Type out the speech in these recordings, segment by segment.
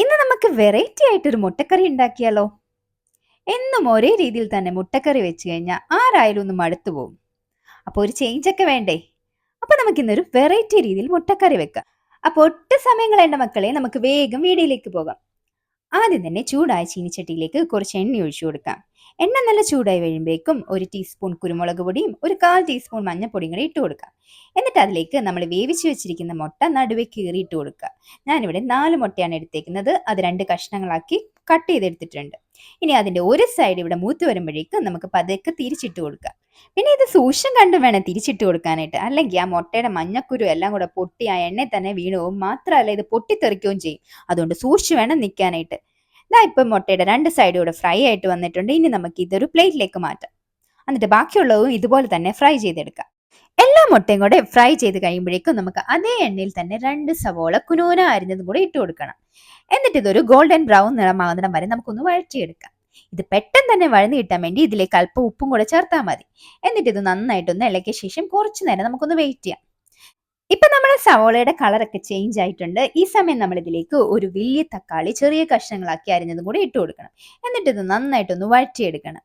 ഇന്ന് നമുക്ക് വെറൈറ്റി ആയിട്ടൊരു മുട്ടക്കറി ഉണ്ടാക്കിയാലോ? എന്നും ഒരേ രീതിയിൽ തന്നെ മുട്ടക്കറി വെച്ച് കഴിഞ്ഞാൽ ആരായാലും ഒന്ന് മടുത്തു പോകും അപ്പോൾ ഒരു ചേഞ്ച് ഒക്കെ വേണ്ടേ? അപ്പോൾ നമുക്ക് ഇന്നൊരു വെറൈറ്റി രീതിയിൽ മുട്ടക്കറി വെക്കാം. അപ്പോൾ ഒട്ടും സമയം കളയേണ്ട മക്കളെ നമുക്ക് വേഗം വീഡിയോയിലേക്ക് പോകാം. ആദ്യം തന്നെ ചൂടായ ചീനിച്ചട്ടിയിലേക്ക് കുറച്ച് എണ്ണ ഒഴിച്ചു കൊടുക്കാം. എണ്ണ നല്ല ചൂടായി വരുമ്പോഴേക്കും ഒരു ടീസ്പൂൺ കുരുമുളക് പൊടിയും ഒരു കാൽ ടീസ്പൂൺ മഞ്ഞൾപ്പൊടിയും കൂടി ഇട്ട് കൊടുക്കാം. എന്നിട്ട് അതിലേക്ക് നമ്മൾ വേവിച്ച് വെച്ചിരിക്കുന്ന മുട്ട നടുവെ കീറി ഇട്ട് കൊടുക്കുക. ഞാനിവിടെ നാല് മുട്ടയാണ് എടുത്തേക്കുന്നത്. അത് രണ്ട് കഷ്ണങ്ങളാക്കി കട്ട് ചെയ്തെടുത്തിട്ടുണ്ട്. ഇനി അതിന്റെ ഒരു സൈഡ് ഇവിടെ മൂത്ത് വരുമ്പോഴേക്കും നമുക്ക് പതുക്കെ തിരിച്ചിട്ട് കൊടുക്കാം. പിന്നെ ഇത് സൂക്ഷ്യം കണ്ടു വേണം തിരിച്ചിട്ട് കൊടുക്കാനായിട്ട്. അല്ലെങ്കിൽ ആ മുട്ടയുടെ മഞ്ഞക്കുരു എല്ലാം കൂടെ പൊട്ടി ആ എണ്ണയിൽ തന്നെ വീണു പോകും മാത്രമല്ല ഇത് പൊട്ടിത്തെറിക്കുകയും ചെയ്യും. അതുകൊണ്ട് സൂക്ഷിച്ച് വേണം നിൽക്കാനായിട്ട്. ഇതാ ഇപ്പം മുട്ടയുടെ രണ്ട് സൈഡും കൂടെ ഫ്രൈ ആയിട്ട് വന്നിട്ടുണ്ട്. ഇനി നമുക്ക് ഇതൊരു പ്ലേറ്റിലേക്ക് മാറ്റാം. എന്നിട്ട് ബാക്കിയുള്ളതും ഇതുപോലെ തന്നെ ഫ്രൈ ചെയ്തെടുക്കാം. എല്ലാ മുട്ടയും കൂടെ ഫ്രൈ ചെയ്ത് കഴിയുമ്പോഴേക്കും നമുക്ക് അതേ എണ്ണയിൽ തന്നെ രണ്ട് സവോള കുനൂന അരിഞ്ഞതും കൂടെ ഇട്ട് കൊടുക്കണം. എന്നിട്ട് ഇതൊരു ഗോൾഡൻ ബ്രൗൺ നിറമാകുന്നിടം വരെ നമുക്കൊന്ന് വഴറ്റിയെടുക്കാം. ഇത് പെട്ടെന്ന് തന്നെ വഴന്ന് കിട്ടാൻ വേണ്ടി ഇതിലേക്ക് അല്പം ഉപ്പും കൂടെ ചേർത്താൽ മതി. എന്നിട്ട് ഇത് നന്നായിട്ടൊന്ന് ഇളക്കിയ ശേഷം കുറച്ച് നേരം നമുക്കൊന്ന് വെയിറ്റ് ചെയ്യാം. നമ്മുടെ സവോളയുടെ കളറൊക്കെ ചേഞ്ച് ആയിട്ടുണ്ട്. ഈ സമയം നമ്മൾ ഇതിലേക്ക് ഒരു വലിയ തക്കാളി ചെറിയ കഷ്ണങ്ങളാക്കി അരിഞ്ഞതും കൂടി ഇട്ട് കൊടുക്കണം. എന്നിട്ട് ഇത് നന്നായിട്ടൊന്ന് വഴറ്റിയെടുക്കണം.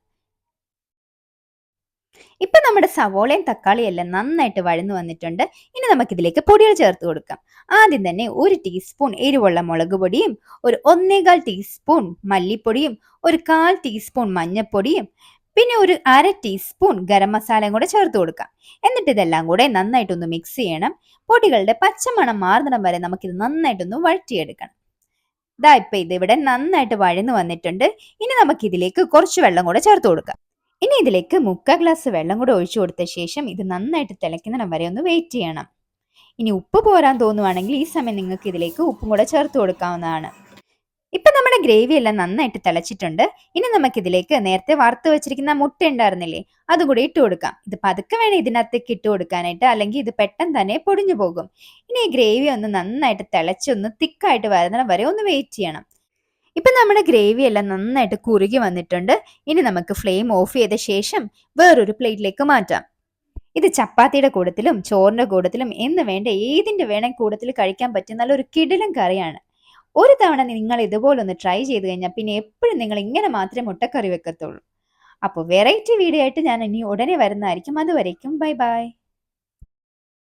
ഇപ്പൊ നമ്മുടെ സവോളയും തക്കാളിയും എല്ലാം നന്നായിട്ട് വഴന്നു വന്നിട്ടുണ്ട്. ഇനി നമുക്ക് ഇതിലേക്ക് പൊടികൾ ചേർത്ത് കൊടുക്കാം. ആദ്യം തന്നെ ഒരു ടീസ്പൂൺ എരിവുള്ള മുളക് പൊടിയും ഒരു ഒന്നേകാൽ ടീസ്പൂൺ മല്ലിപ്പൊടിയും ഒരു കാൽ ടീസ്പൂൺ മഞ്ഞൾപ്പൊടിയും പിന്നെ ഒരു അര ടീസ്പൂൺ ഗരം മസാലയും കൂടെ ചേർത്ത് കൊടുക്കാം. എന്നിട്ട് ഇതെല്ലാം കൂടെ നന്നായിട്ടൊന്ന് മിക്സ് ചെയ്യണം. പൊടികളുടെ പച്ചമണം മാറുന്നിടം വരെ നമുക്കിത് നന്നായിട്ടൊന്ന് വഴറ്റിയെടുക്കണം. ഇതാ ഇപ്പൊ ഇതിവിടെ നന്നായിട്ട് വഴന്നു വന്നിട്ടുണ്ട്. ഇനി നമുക്ക് ഇതിലേക്ക് കുറച്ച് വെള്ളം കൂടെ ചേർത്ത് കൊടുക്കാം. ഇനി ഇതിലേക്ക് മുക്കാൽ ഗ്ലാസ് വെള്ളം കൂടെ ഒഴിച്ചു കൊടുത്ത ശേഷം ഇത് നന്നായിട്ട് തിളയ്ക്കുന്നിടം വരെ ഒന്ന് വെയിറ്റ് ചെയ്യണം. ഇനി ഉപ്പ് പോരാൻ തോന്നുവാണെങ്കിൽ ഈ സമയം നിങ്ങൾക്ക് ഇതിലേക്ക് ഉപ്പും കൂടെ ചേർത്ത് കൊടുക്കാവുന്നതാണ്. ഗ്രേവി എല്ലാം നന്നായിട്ട് തിളച്ചിട്ടുണ്ട്. ഇനി നമുക്ക് ഇതിലേക്ക് നേരത്തെ വറുത്ത് വെച്ചിരിക്കുന്ന മുട്ട ഉണ്ടായിരുന്നില്ലേ അതുകൂടി ഇട്ട് കൊടുക്കാം. ഇത് പതുക്കെ വേണം ഇതിനകത്തേക്ക് ഇട്ട് കൊടുക്കാനായിട്ട് അല്ലെങ്കിൽ ഇത് പെട്ടെന്ന് തന്നെ പൊടിഞ്ഞു പോകും. ഇനി ഈ ഗ്രേവി ഒന്ന് നന്നായിട്ട് തിളച്ചൊന്ന് തിക്കായിട്ട് വരുന്ന വരെ ഒന്ന് വെയിറ്റ് ചെയ്യണം. ഇപ്പൊ നമ്മുടെ ഗ്രേവി എല്ലാം നന്നായിട്ട് കുറുകി വന്നിട്ടുണ്ട്. ഇനി നമുക്ക് ഫ്ലെയിം ഓഫ് ചെയ്ത ശേഷം വേറൊരു പ്ലേറ്റിലേക്ക് മാറ്റാം. ഇത് ചപ്പാത്തിയുടെ കൂടത്തിലും ചോറിന്റെ കൂടത്തിലും എന്ന് വേണ്ട ഏതിന്റെ വേണം കൂടത്തിൽ കഴിക്കാൻ പറ്റുന്ന നല്ലൊരു കിടിലം കറിയാണ്. ഒരു തവണ നിങ്ങൾ ഇതുപോലൊന്ന് ട്രൈ ചെയ്ത് കഴിഞ്ഞാൽ പിന്നെ എപ്പോഴും നിങ്ങൾ ഇങ്ങനെ മാത്രമേ മുട്ടക്കറി വെക്കത്തുള്ളൂ. അപ്പോൾ വെറൈറ്റി വീഡിയോ ആയിട്ട് ഞാൻ ഇനി ഉടനെ വരുന്നതായിരിക്കും. അതുവരേക്കും ബൈ ബൈ